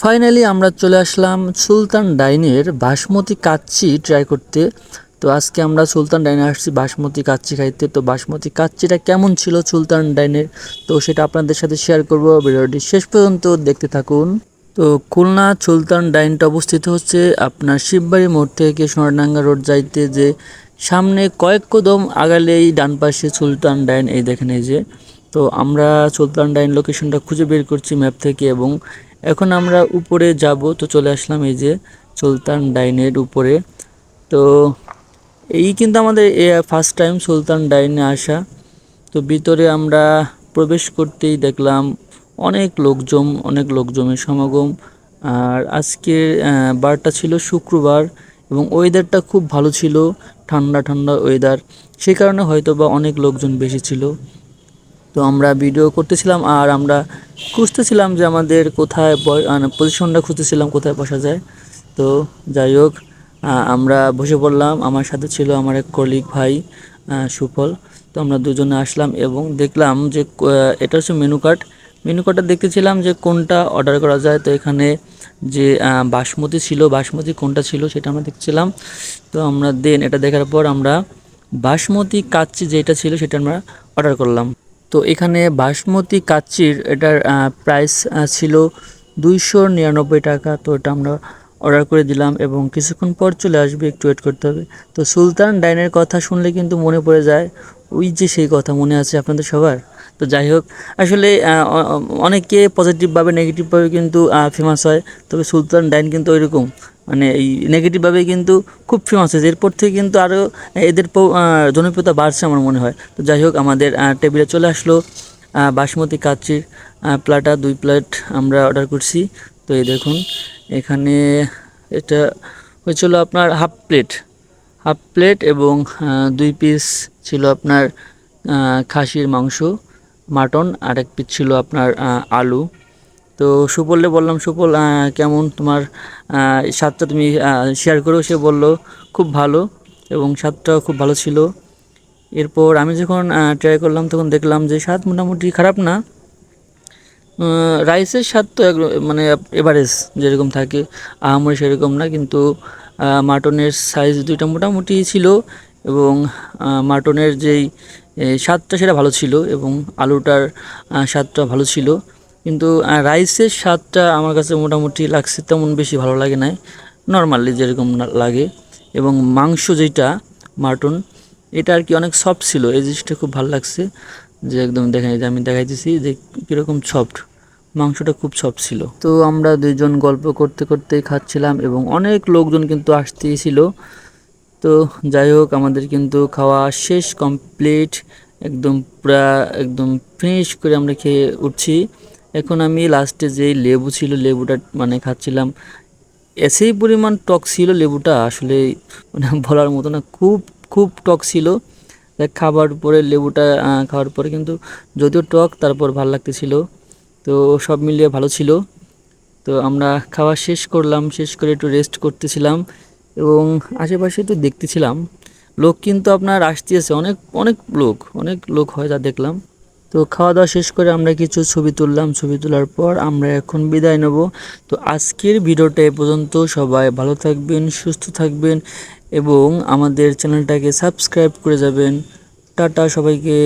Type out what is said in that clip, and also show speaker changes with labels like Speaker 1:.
Speaker 1: Finally আমরা চলে আসলাম সুলতান ডাইনের বাসমতি কাচ্চি ট্রাই করতে। তো আজকে আমরা সুলতান ডাইনে আসছি বাসমতি কাচ্চি খাইতে। তো বাসমতি কাচ্চিটা কেমন ছিল সুলতান ডাইনের? তো সেটা আপনাদের সাথে শেয়ার করব ভিডিওটি। শেষ পর্যন্ত দেখতে থাকুন। তো খুলনা সুলতান ডাইনটা অবস্থিত হচ্ছে আপনার শিববাড়ি মোড় থেকে সোনারডাঙ্গা রোড যাইতে যে সামনে কয়েক কদম আগালেই ডান পাশে সুলতান ডাইন, এই দেখেন এই যে। তো আমরা সুলতান ডাইন লোকেশনটা খুঁজে বের করছি ম্যাপ থেকে এবং এখন আমরা উপরে যাব, তো চলে আসলাম এই যে সুলতান ডাইনের উপরে। তো এই কিন্তু আমাদের ফার্স্ট টাইম সুলতান ডাইনে আসা। তো ভিতরে আমরা প্রবেশ করতেই দেখলাম অনেক লোকজন, অনেক লোকজনের সমাগম। আর আজকের বারটা ছিল শুক্রবার এবং ওয়েদারটা খুব ভালো ছিল, ঠান্ডা ঠান্ডা ওয়েদার সেই কারণে হয়তো বা অনেক লোকজন বেশি ছিল। তো আমরা ভিডিও করতেছিলাম আর আমরা খুঁজতেছিলাম যে আমাদের কোথায় পজিশনটা খুঁজতেছিলাম কোথায় বসা যায়। তো যাই হোক আমরা বসে পড়লাম। আমার সাথে ছিল আমার এক কলিগ ভাই সুফল। তো আমরা দুজনে আসলাম এবং দেখলাম যে এটা হচ্ছে মেনু কার্ড মেনু কার্ডটা দেখতেছিলাম যে কোনটা অর্ডার করা যায়। তো এখানে যে বাসমতি ছিল, বাসমতি কোনটা ছিল সেটা আমরা দেখছিলাম তো আমরা দেন এটা দেখার পর আমরা বাসমতি কাচ্চি যেটা ছিল সেটা আমরা অর্ডার করলাম। তো এখানে বাসমতি কাচ্চির এটার প্রাইস ছিল দুইশো নিরানব্বই টাকা। তো এটা আমরা অর্ডার করে দিলাম এবং কিছুক্ষণ পর চলে আসবে, একটু ওয়েট করতে হবে। তো সুলতান ডাইনের কথা শুনলে কিন্তু মনে পড়ে যায়, ওই যে সেই কথা মনে আছে আপনাদের সবার? তো যাই হোক, আসলে অনেকে পজিটিভভাবে নেগেটিভভাবে কিন্তু ফেমাস হয়, তবে সুলতান ডাইন কিন্তু ওইরকম। মানে এই নেগেটিভভাবে কিন্তু খুব ফেমাস হয়েছে। এরপর থেকে কিন্তু আরও এদের জনপ্রিয়তা বাড়ছে আমার মনে হয়। তো যাই হোক, আমাদের টেবিলে চলে আসলো বাসমতি কাচ্চির প্লাটা দুই প্লেট আমরা অর্ডার করছি। তো এই দেখুন, এখানে এটা হয়েছিল আপনার হাফ প্লেট। হাফ প্লেট এবং দুই পিস ছিল আপনার খাসির মাংস, মাটন, আর এক পিস ছিল আপনার আলু। তো সুপললে বললাম, সুপল কেমন তোমার স্বাদটা তুমি শেয়ার করো সে বলল, খুব ভালো এবং স্বাদটাও খুব ভালো ছিল। এরপর আমি যখন ট্রাই করলাম, তখন দেখলাম যে স্বাদ মোটামুটি খারাপ না। রাইসের স্বাদ তো মানে এভারেজ যেরকম থাকে, আহামরি সেরকম না, কিন্তু মাটনের সাইজ দুইটা মোটামুটি ছিল এবং মাটনের যেই স্বাদটা সেটা ভালো ছিল এবং আলুটার স্বাদটা ভালো ছিল। কিন্তু রাইসের স্বাদটা আমার কাছে মোটামুটি লাগছে তেমন বেশি ভালো লাগে নাই নর্মালি যেরকম না- লাগে। এবং মাংস যেটা মাটন, এটা আর কি অনেক সফট ছিল, এই জিনিসটা খুব ভালো লাগছে। যে একদম দেখেন যে আমি দেখাইতেছি যে কীরকম সফট মাংসটা খুব সফট ছিল। তো আমরা দুইজন গল্প করতে করতে খাচ্ছিলাম এবং অনেক লোকজন কিন্তু আসতেই ছিল তো যাই হোক, আমাদের কিন্তু খাওয়া শেষ কমপ্লিট একদম পুরা, একদম ফিনিশ করে আমরা খেয়ে উঠছি। এখন আমি লাস্টে যে লেবু ছিল, লেবুটা মানে খাচ্ছিলাম। এসেই পরিমাণ টক ছিল লেবুটা, আসলে মানে বলার মতো না, খুব খুব টক ছিল। দেখ, খাবার পরে লেবুটা খাওয়ার পরে কিন্তু যদিও টক, তারপর ভালো লাগতেছিল। তো সব মিলিয়ে ভালো ছিল। তো আমরা খাওয়া শেষ করলাম, শেষ করে একটু রেস্ট করতেছিলাম এবং আশেপাশে একটু দেখতেছিলাম। লোক কিন্তু আপনার আসতে আসতেছে, অনেক অনেক লোক অনেক লোক হয় যা দেখলাম। তো খাওয়া দাওয়া শেষ করে আমরা কিছু ছবি তুললাম। ছবি তোলার পর আমরা এখন বিদায় নেব। তো আজকের ভিডিওটা এ পর্যন্ত। সবাই ভালো থাকবেন, সুস্থ থাকবেন এবং আমাদের চ্যানেলটাকে সাবস্ক্রাইব করে যাবেন। টাটা সবাইকে।